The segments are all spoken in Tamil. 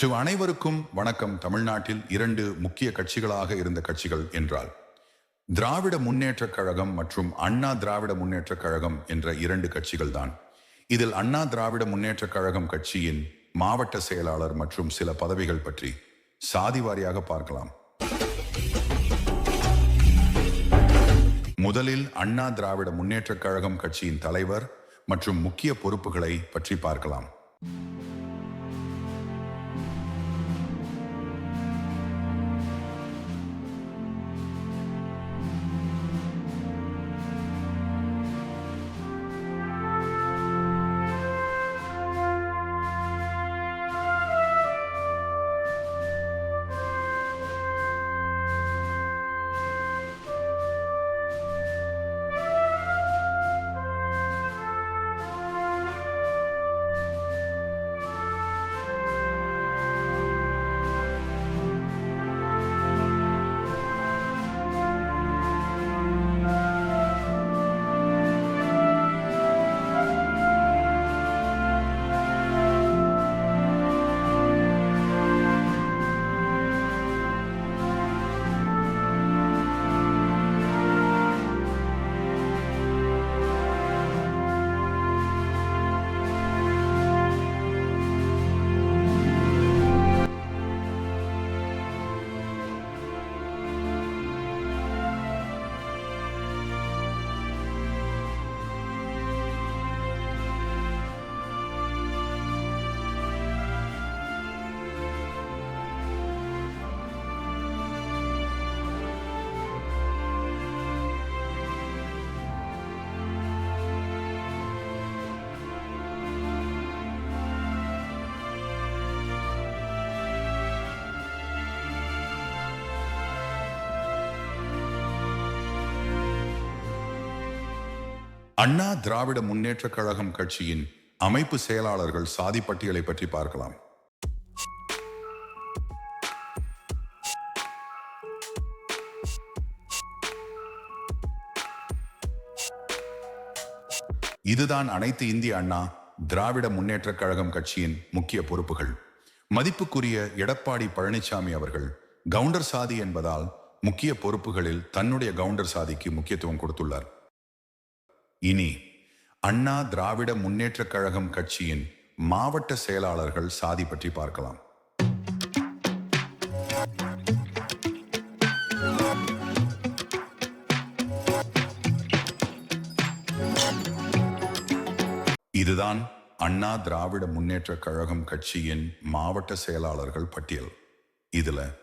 ஸோ அனைவருக்கும் வணக்கம். தமிழ்நாட்டில் இரண்டு முக்கிய கட்சிகளாக இருந்த கட்சிகள் என்றால் திராவிட முன்னேற்றக் கழகம் மற்றும் அண்ணா திராவிட முன்னேற்றக் கழகம் என்ற இரண்டு கட்சிகள் தான் இதில் அண்ணா திராவிட முன்னேற்றக் கழகம் கட்சியின் மாவட்ட செயலாளர் மற்றும் சில பதவிகள் பற்றி சாதி வாரியாக பார்க்கலாம். முதலில் அண்ணா திராவிட முன்னேற்றக் கழகம் கட்சியின் தலைவர் மற்றும் முக்கிய பொறுப்புகளை பற்றி பார்க்கலாம். அண்ணா திராவிட முன்னேற்றக் கழகம் கட்சியின் அமைப்பு செயலாளர்கள் சாதி பட்டியலை பற்றி பார்க்கலாம். இதுதான் அனைத்து இந்திய அண்ணா திராவிட முன்னேற்றக் கழகம் கட்சியின் முக்கிய பொறுப்புகள். மதிப்புக்குரிய எடப்பாடி பழனிசாமி அவர்கள் கவுண்டர் சாதி என்பதால் முக்கிய பொறுப்புகளில் தன்னுடைய கவுண்டர் சாதிக்கு முக்கியத்துவம் கொடுத்துள்ளார். இனி அண்ணா திராவிட முன்னேற்றக் கழகம் கட்சியின் மாவட்ட செயலாளர்கள் சாதி பற்றி பார்க்கலாம். இதுதான் அண்ணா திராவிட முன்னேற்றக் கழகம் கட்சியின் மாவட்ட செயலாளர்கள் பட்டியல். இதுல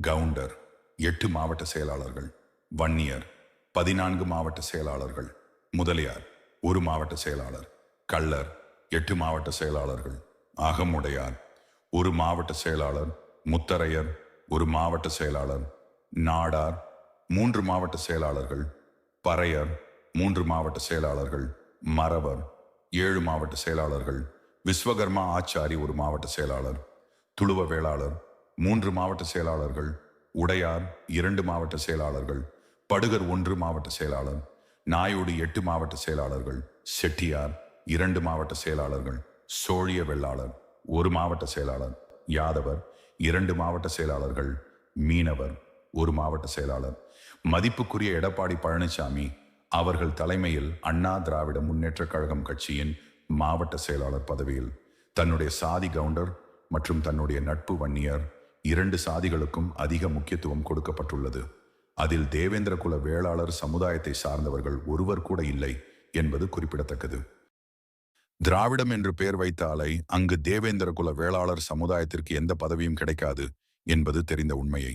கவுண்டர் எட்டு மாவட்ட செயலாளர்கள் வன்னியர் பதினான்கு மாவட்ட செயலாளர்கள் முதலியார் ஒரு மாவட்ட செயலாளர் கள்ளர் எட்டு மாவட்ட செயலாளர்கள் அகமுடையார் ஒரு மாவட்ட செயலாளர் முத்தரையர் ஒரு மாவட்ட செயலாளர் நாடார் மூன்று மாவட்ட செயலாளர்கள் பறையர் மூன்று மாவட்ட செயலாளர்கள் மறவர் ஏழு மாவட்ட செயலாளர்கள் விஸ்வகர்மா ஆச்சாரி ஒரு மாவட்ட செயலாளர் துளுவ வேளாளர் மூன்று மாவட்ட செயலாளர்கள் உடையார் இரண்டு மாவட்ட செயலாளர்கள் படுகர் ஒன்று மாவட்ட செயலாளர் நாயோடு எட்டு மாவட்ட செயலாளர்கள் செட்டியார் இரண்டு மாவட்ட செயலாளர்கள் சோழிய வெள்ளாளர் ஒரு மாவட்ட செயலாளர் யாதவர் இரண்டு மாவட்ட செயலாளர்கள் மீனவர் ஒரு மாவட்ட செயலாளர். மதிப்புக்குரிய எடப்பாடி பழனிசாமி அவர்கள் தலைமையில் அண்ணா திராவிட முன்னேற்ற கழகம் கட்சியின் மாவட்ட செயலாளர் பதவியில் தன்னுடைய சாதி கவுண்டர் மற்றும் தன்னுடைய நட்பு வன்னியர் இரண்டு சாதிகளுக்கும் அதிக முக்கியத்துவம் கொடுக்கப்பட்டுள்ளது. அதில் தேவேந்திர குல வேளாளர் சமுதாயத்தை சார்ந்தவர்கள் ஒருவர் கூட இல்லை என்பது குறிப்பிடத்தக்கது. திராவிடம் என்று பெயர் வைத்த அலை அங்கு தேவேந்திர குல வேளாளர் சமுதாயத்திற்கு எந்த பதவியும் கிடைக்காது என்பது தெரிந்த உண்மையை.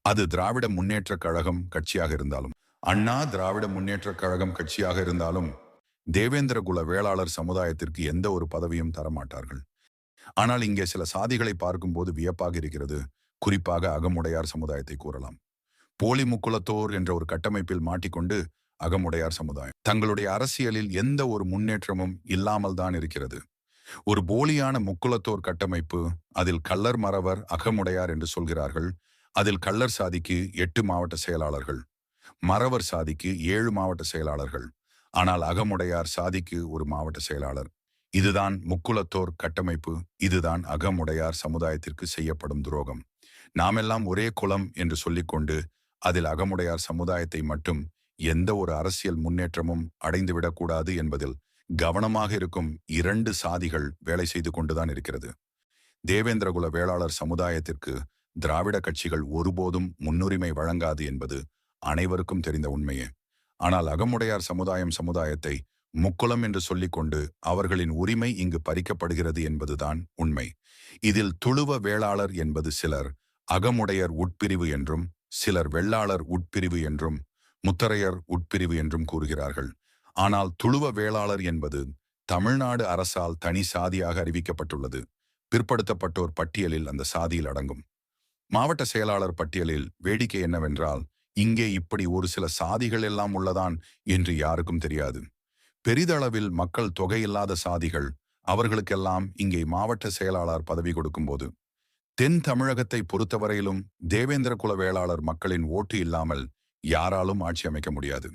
அது திராவிட முன்னேற்றக் கழகம் கட்சியாக இருந்தாலும் அண்ணா திராவிட முன்னேற்றக் கழகம் கட்சியாக இருந்தாலும் தேவேந்திர குல வேளாளர் சமுதாயத்திற்கு எந்த ஒரு பதவியும் தரமாட்டார்கள். ஆனால் இங்கே சில சாதிகளை பார்க்கும்போது வியப்பாக இருக்கிறது. குறிப்பாக அகமுடையார் சமுதாயத்தை கூறலாம். போலி முக்குலத்தோர் என்ற ஒரு கட்டமைப்பில் மாட்டிக்கொண்டு அகமுடையார் சமுதாயம். தங்களுடைய அரசியலில் எந்த ஒரு முன்னேற்றமும் இல்லாமல் தான் இருக்கிறது. ஒரு போலியான முக்குலத்தோர் கட்டமைப்பு அதில் கள்ளர் மறவர் அகமுடையார் என்று சொல்கிறார்கள். அதில் கள்ளர் சாதிக்கு எட்டு மாவட்ட செயலாளர்கள் மறவர் சாதிக்கு ஏழு மாவட்ட செயலாளர்கள் ஆனால் அகமுடையார் சாதிக்கு ஒரு மாவட்ட செயலாளர். இதுதான் முக்குலத்தோர் கட்டமைப்பு இதுதான் அகமுடையார் சமுதாயத்திற்கு செய்யப்படும் துரோகம். நாமெல்லாம் ஒரே குலம் என்று சொல்லிக்கொண்டு அதில் அகமுடையார் சமுதாயத்தை மட்டும் எந்த ஒரு அரசியல் முன்னேற்றமும் அடைந்துவிடக்கூடாது என்பதில் கவனமாக இருக்கும் இரண்டு சாதிகள் வேலை செய்து கொண்டுதான் இருக்கிறது. தேவேந்திரகுல வேளாளர் சமுதாயத்திற்கு திராவிட கட்சிகள் ஒருபோதும் முன்னுரிமை வழங்காது என்பது அனைவருக்கும் தெரிந்த உண்மையே. ஆனால் அகமுடையார் சமுதாயம் சமுதாயத்தை முக்குளம் என்று சொல்லிக்கொண்டு அவர்களின் உரிமை இங்கு பறிக்கப்படுகிறது என்பதுதான் உண்மை. இதில் துளுவ வேளாளர் என்பது சிலர் அகமுடையர் உட்பிரிவு என்றும் சிலர் வெள்ளாளர் உட்பிரிவு என்றும் முத்தரையர் உட்பிரிவு என்றும் கூறுகிறார்கள். ஆனால் துளுவ வேளாளர் என்பது தமிழ்நாடு அரசால் தனி சாதியாக அறிவிக்கப்பட்டுள்ளது. பிற்படுத்தப்பட்டோர் பட்டியலில் அந்த சாதியில் அடங்கும். மாவட்ட செயலாளர் பட்டியலில் வேடிக்கை என்னவென்றால் இங்கே இப்படி ஒரு சில சாதிகள் எல்லாம் உள்ளதான் என்று யாருக்கும் தெரியாது. பெரிதளவில் மக்கள் தொகையில்லாத சாதிகள் அவர்களுக்கெல்லாம் இங்கே மாவட்ட செயலாளர் பதவி கொடுக்கும்போது தென் தமிழகத்தை பொறுத்தவரையிலும் தேவேந்திர குல வேளாளர் மக்களின் ஓட்டு இல்லாமல் யாராலும் ஆட்சி அமைக்க முடியாது.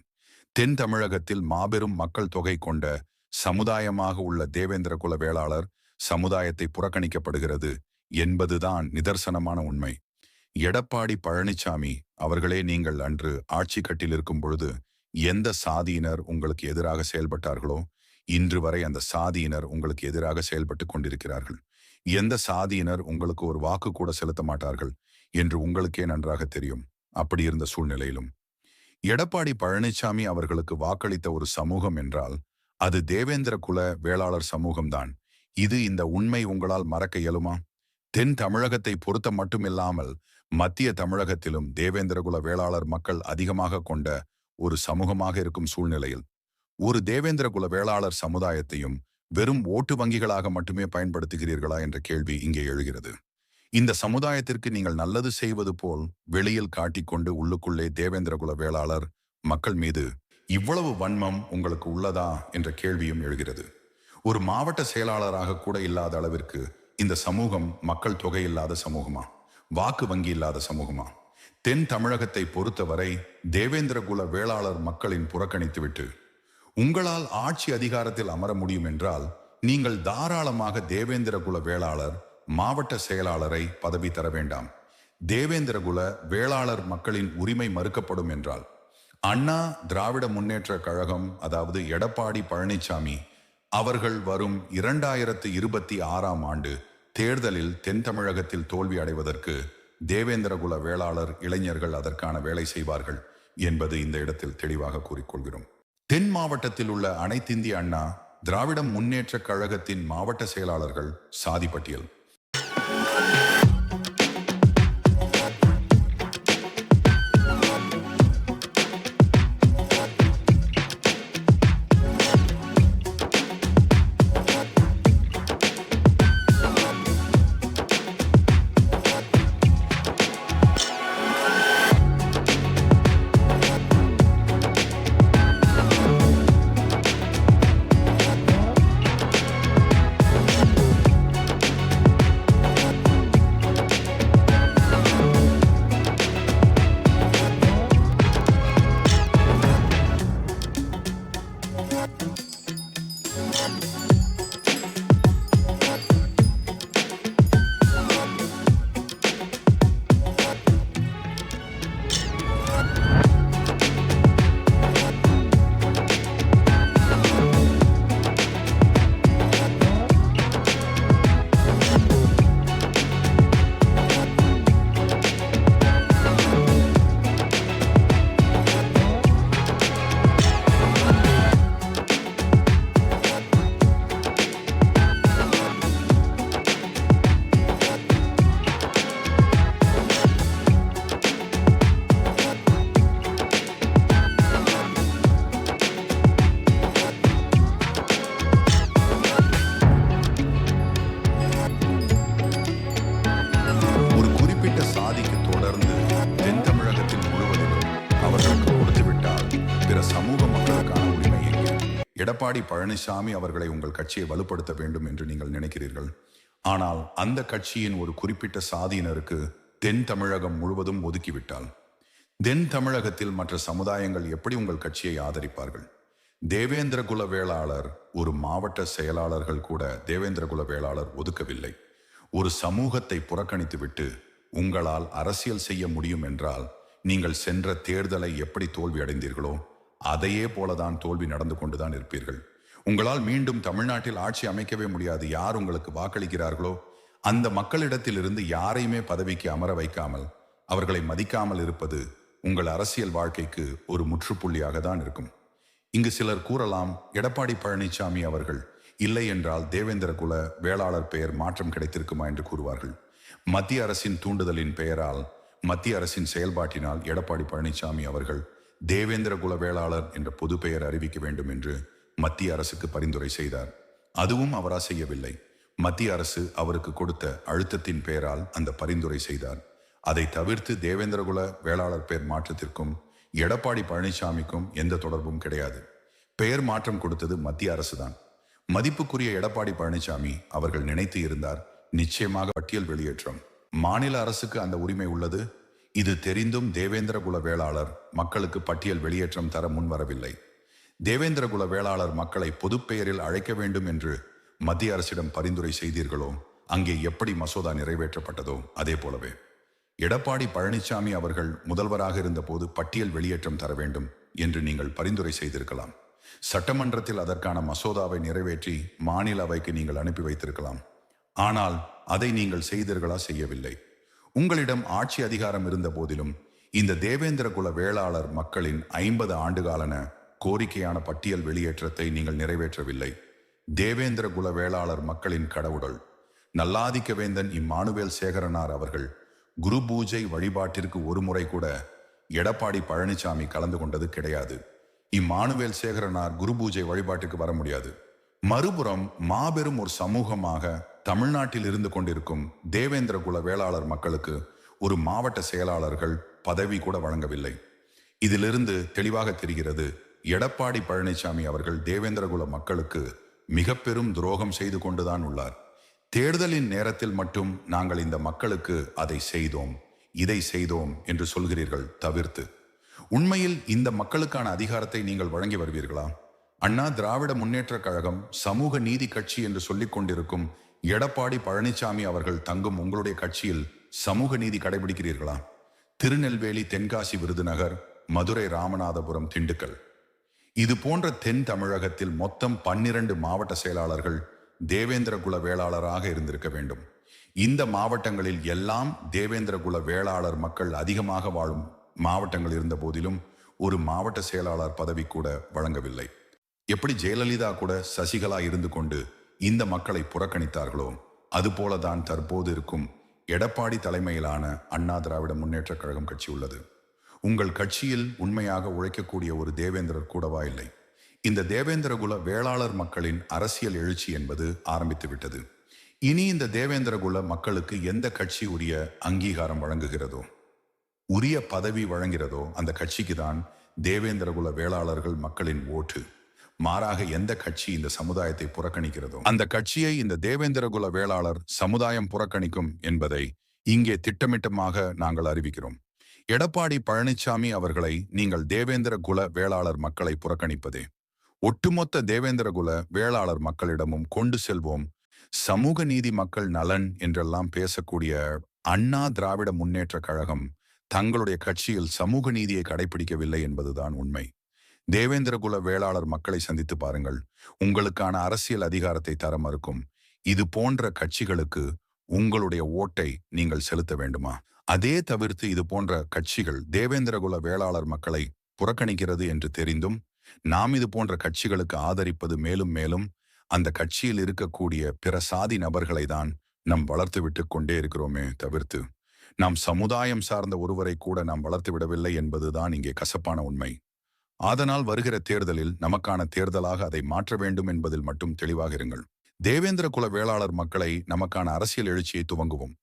தென் தமிழகத்தில் மாபெரும் மக்கள் தொகை கொண்ட சமுதாயமாக உள்ள தேவேந்திர குல வேளாளர் சமுதாயத்தை புறக்கணிக்கப்படுகிறது என்பதுதான் நிதர்சனமான உண்மை. எடப்பாடி பழனிசாமி அவர்களே நீங்கள் அன்று ஆட்சி கட்டில் இருக்கும் பொழுது எந்த சாதியினர் உங்களுக்கு எதிராக செயல்பட்டார்களோ இன்று வரை அந்த சாதியினர் உங்களுக்கு எதிராக செயல்பட்டு கொண்டிருக்கிறார்கள். எந்த சாதியினர் உங்களுக்கு ஒரு வாக்கு கூட செலுத்த மாட்டார்கள் என்று உங்களுக்கே நன்றாக தெரியும். அப்படி இருந்த சூழ்நிலையிலும். எடப்பாடி பழனிசாமி அவர்களுக்கு வாக்களித்த ஒரு சமூகம் என்றால் அது தேவேந்திர குல வேளாளர் சமூகம்தான். இது இந்த உண்மை உங்களால் மறக்க இயலுமா? தென் தமிழகத்தை பொறுத்த மட்டுமில்லாமல் மத்திய தமிழகத்திலும் தேவேந்திரகுல வேளாளர் மக்கள் அதிகமாக கொண்ட ஒரு சமூகமாக இருக்கும் சூழ்நிலையில். ஒரு தேவேந்திரகுல வேளாளர் சமுதாயத்தையும் வெறும் ஓட்டு வங்கிகளாக மட்டுமே பயன்படுத்துகிறீர்களா என்ற கேள்வி இங்கே எழுகிறது. இந்த சமுதாயத்திற்கு நீங்கள் நல்லது செய்வது போல் வெளியில் காட்டிக்கொண்டு உள்ளுக்குள்ளே தேவேந்திரகுல வேளாளர் மக்கள் மீது இவ்வளவு வன்மம் உங்களுக்கு உள்ளதா என்ற கேள்வியும் எழுகிறது. ஒரு மாவட்ட செயலாளராக கூட இல்லாத அளவிற்கு இந்த சமூகம் மக்கள் தொகை இல்லாத சமூகமா? வாக்கு வங்கி இல்லாத சமூகமா? தென் தமிழகத்தை பொறுத்தவரை தேவேந்திரகுல வேளாளர் மக்களின் புறக்கணித்துவிட்டு உங்களால் ஆட்சி அதிகாரத்தில் அமர முடியும் என்றால் நீங்கள் தாராளமாக தேவேந்திரகுல வேளாளர் மாவட்ட செயலாளரை பதவி தர வேண்டாம். தேவேந்திரகுல வேளாளர் மக்களின் உரிமை மறுக்கப்படும் என்றால் அண்ணா திராவிட முன்னேற்ற கழகம் அதாவது எடப்பாடி பழனிசாமி அவர்கள் வரும் இரண்டாயிரத்து இருபத்தி ஆறாம் ஆண்டு தேர்தலில் தென் தமிழகத்தில் தோல்வி அடைவதற்கு தேவேந்திரகுல வேளாளர் இளைஞர்கள் அதற்கான வேலை செய்வார்கள் என்பது இந்த இடத்தில் தெளிவாக கூறிக்கொள்கிறோம். தென் மாவட்டத்தில் உள்ள அனைத்திந்திய அண்ணா திராவிட முன்னேற்ற கழகத்தின் மாவட்ட செயலாளர்கள் சாதி பட்டியல் எடப்பாடி பழனிசாமி அவர்களை உங்கள் கட்சியை வலுப்படுத்த வேண்டும் என்று நீங்கள் நினைக்கிறீர்கள். ஆனால் அந்த கட்சியின் ஒரு குறிப்பிட்ட சாதியினருக்கு தென் தமிழகம் முழுவதும் ஒதுக்கிவிட்டால் தென் தமிழகத்தில் மற்ற சமுதாயங்கள் எப்படி உங்கள் கட்சியை ஆதரிப்பார்கள்? தேவேந்திர குல வேளாளர் ஒரு மாவட்ட செயலாளர்கள் கூட தேவேந்திர குல வேளாளர் ஒதுக்கவில்லை. ஒரு சமூகத்தை புறக்கணித்துவிட்டு உங்களால் அரசியல் செய்ய முடியும் என்றால் நீங்கள் சென்ற தேர்தலை எப்படி தோல்வி அடைந்தீர்களோ அதையே போலதான் தோல்வி நடந்து கொண்டுதான் இருப்பீர்கள். உங்களால் மீண்டும் தமிழ்நாட்டில் ஆட்சி அமைக்கவே முடியாது. யார் உங்களுக்கு வாக்களிக்கிறார்களோ அந்த மக்களிடத்திலிருந்து யாரையுமே பதவிக்கு அமர வைக்காமல் அவர்களை மதிக்காமல் இருப்பது உங்கள் அரசியல் வாழ்க்கைக்கு ஒரு முற்றுப்புள்ளியாக தான் இருக்கும். இங்கு சிலர் கூறலாம் எடப்பாடி பழனிசாமி அவர்கள் இல்லை என்றால் தேவேந்திர குல வேளாளர் பெயர் மாற்றம் கிடைத்திருக்குமா? என்று கூறுவார்கள். மத்திய அரசின் தூண்டுதலின் பெயரால் மத்திய அரசின் செயல்பாட்டினால் எடப்பாடி பழனிசாமி அவர்கள் தேவேந்திர குல வேளாளர் என்ற பொது பெயர் அறிவிக்க வேண்டும் என்று மத்திய அரசுக்கு பரிந்துரை செய்தார். அதுவும் அவரா செய்யவில்லை. மத்திய அரசு அவருக்கு கொடுத்த அழுத்தத்தின் பெயரால் அந்த பரிந்துரை செய்தார். அதை தவிர்த்து தேவேந்திரகுல வேளாளர் பெயர் மாற்றத்திற்கும் எடப்பாடி பழனிசாமிக்கும் எந்த தொடர்பும் கிடையாது. பெயர் மாற்றம் கொடுத்தது மத்திய அரசுதான். மதிப்புக்குரிய எடப்பாடி பழனிசாமி அவர்கள் நினைத்து இருந்தார் நிச்சயமாக பட்டியல் வெளியேற்றம். மாநில அரசுக்கு அந்த உரிமை உள்ளது இது தெரிந்தும் தேவேந்திரகுல வேளாளர் மக்களுக்கு பட்டியல் வெளியேற்றம் தர முன்வரவில்லை தேவேந்திரகுல வேளாளர் மக்களை பொதுப்பெயரில் அழைக்க வேண்டும் என்று மத்திய அரசிடம் பரிந்துரை செய்தீர்களோ அங்கே எப்படி மசோதா நிறைவேற்றப்பட்டதோ அதே போலவே. எடப்பாடி பழனிசாமி அவர்கள் முதல்வராக இருந்தபோது பட்டியல் வெளியேற்றம் தர வேண்டும் என்று நீங்கள் பரிந்துரை செய்திருக்கலாம். சட்டமன்றத்தில் அதற்கான மசோதாவை நிறைவேற்றி மாநில அவைக்கு நீங்கள் அனுப்பி வைத்திருக்கலாம். ஆனால் அதை நீங்கள் செய்தீர்களா செய்யவில்லை. உங்களிடம் ஆட்சி அதிகாரம் இருந்த போதிலும் இந்த தேவேந்திர குல வேளாளர் மக்களின் ஐம்பது ஆண்டுகாலன கோரிக்கையான பட்டியல் வெளியேற்றத்தை நீங்கள் நிறைவேற்றவில்லை. தேவேந்திர குல வேளாளர் மக்களின் கடவுடல். நல்லாதிக்க வேந்தன் இம்மானுவேல் சேகரனார் அவர்கள் குரு பூஜை வழிபாட்டிற்கு ஒரு முறை கூட எடப்பாடி பழனிசாமி கலந்து கொண்டது கிடையாது. இம்மானுவேல் சேகரனார் குரு பூஜை வழிபாட்டிற்கு வர முடியாது. மறுபுறம் மாபெரும் ஒரு சமூகமாக தமிழ்நாட்டில் இருந்து கொண்டிருக்கும் தேவேந்திர குல வேளாளர் மக்களுக்கு ஒரு மாவட்ட செயலாளர்கள் பதவி கூட வழங்கவில்லை. இதிலிருந்து தெளிவாக தெரிகிறது எடப்பாடி பழனிசாமி அவர்கள் தேவேந்திரகுல மக்களுக்கு மிக பெரும் துரோகம் செய்து கொண்டுதான் உள்ளார். தேர்தலின் நேரத்தில் மட்டும் நாங்கள் இந்த மக்களுக்கு அதை செய்தோம் இதை செய்தோம் என்று சொல்கிறீர்கள் தவிர்த்து. உண்மையில் இந்த மக்களுக்கான அதிகாரத்தை நீங்கள் வழங்கி வருவீர்களா? அண்ணா திராவிட முன்னேற்ற கழகம் சமூக நீதி கட்சி என்று சொல்லிக் கொண்டிருக்கும் எடப்பாடி பழனிசாமி அவர்கள் தங்கும் உங்களுடைய கட்சியில் சமூக நீதி கடைபிடிக்கிறீர்களா? திருநெல்வேலி தென்காசி விருதுநகர் மதுரை ராமநாதபுரம் திண்டுக்கல். இது போன்ற தென் தமிழகத்தில் மொத்தம் பன்னிரண்டு மாவட்ட செயலாளர்கள் தேவேந்திர குல வேளாளராக இருந்திருக்க வேண்டும். இந்த மாவட்டங்களில் எல்லாம் தேவேந்திர குல வேளாளர் மக்கள் அதிகமாக வாழும் மாவட்டங்கள் இருந்த போதிலும் ஒரு மாவட்ட செயலாளர் பதவி கூட வழங்கவில்லை. எப்படி ஜெயலலிதா கூட சசிகலா இருந்து கொண்டு இந்த மக்களை புறக்கணித்தார்களோ அதுபோலதான் தற்போது இருக்கும் எடப்பாடி தலைமையிலான அண்ணா திராவிட முன்னேற்ற கழகம் கட்சி உள்ளது. உங்கள் கட்சியில் உண்மையாக உழைக்கக்கூடிய ஒரு தேவேந்திரர் கூடவா இல்லை. இந்த தேவேந்திரகுல வேளாளர் மக்களின் அரசியல் எழுச்சி என்பது ஆரம்பித்து விட்டது. இனி இந்த தேவேந்திரகுல மக்களுக்கு எந்த கட்சி உரிய அங்கீகாரம் வழங்குகிறதோ உரிய பதவி வழங்கிறதோ அந்த கட்சிக்கு தான் தேவேந்திரகுல வேளாளர்கள் மக்களின் ஓட்டு. மாறாக எந்த கட்சி இந்த சமுதாயத்தை புறக்கணிக்கிறதோ? அந்த கட்சியை இந்த தேவேந்திரகுல வேளாளர் சமுதாயம் புறக்கணிக்கும் என்பதை இங்கே திட்டமிட்டமாக நாங்கள் அறிவிக்கிறோம். எடப்பாடி பழனிசாமி அவர்களை நீங்கள் தேவேந்திர குல வேளாளர் மக்களை புறக்கணிப்பதே. ஒட்டுமொத்த தேவேந்திர குல வேளாளர் மக்களிடமும் கொண்டு செல்வோம். சமூக நீதி மக்கள் நலன் என்றெல்லாம் பேசக்கூடிய அண்ணா திராவிட முன்னேற்ற கழகம் தங்களுடைய கட்சியில் சமூக நீதியை கடைபிடிக்கவில்லை என்பதுதான் உண்மை. தேவேந்திரகுல வேளாளர் மக்களை சந்தித்து பாருங்கள். உங்களுக்கான அரசியல் அதிகாரத்தை தர மறுக்கும். இது போன்ற கட்சிகளுக்கு உங்களுடைய ஓட்டை நீங்கள் செலுத்த வேண்டுமா? அதே தவிர்த்து இது போன்ற கட்சிகள் தேவேந்திரகுல வேளாளர் மக்களை புறக்கணிக்கிறது என்று தெரிந்தும் நாம் இது போன்ற கட்சிகளுக்கு ஆதரிப்பது மேலும் மேலும் அந்த கட்சியில் இருக்கக்கூடிய பிற சாதி நபர்களை தான் நம் வளர்த்து விட்டு கொண்டே இருக்கிறோமே தவிர்த்து நாம் சமுதாயம் சார்ந்த ஒருவரை கூட நாம் வளர்த்து விடவில்லை என்பதுதான் இங்கே கசப்பான உண்மை. அதனால் வருகிற தேர்தலில் நமக்கான தேர்தலாக அதை மாற்ற வேண்டும் என்பதில் மட்டும் தெளிவாக இருங்கள். தேவேந்திர குல வேளாளர் மக்களை நமக்கான அரசியல் எழுச்சியை துவங்குவோம்.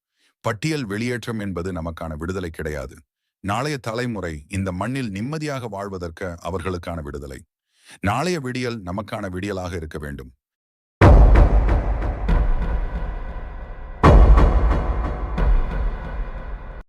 பட்டியல் வெளியேற்றம் என்பது நமக்கான விடுதலை கிடையாது. நாளைய தலைமுறை இந்த மண்ணில் நிம்மதியாக வாழ்வதற்கு அவர்களுக்கான விடுதலை. நாளைய விடியல் நமக்கான விடியலாக இருக்க வேண்டும்.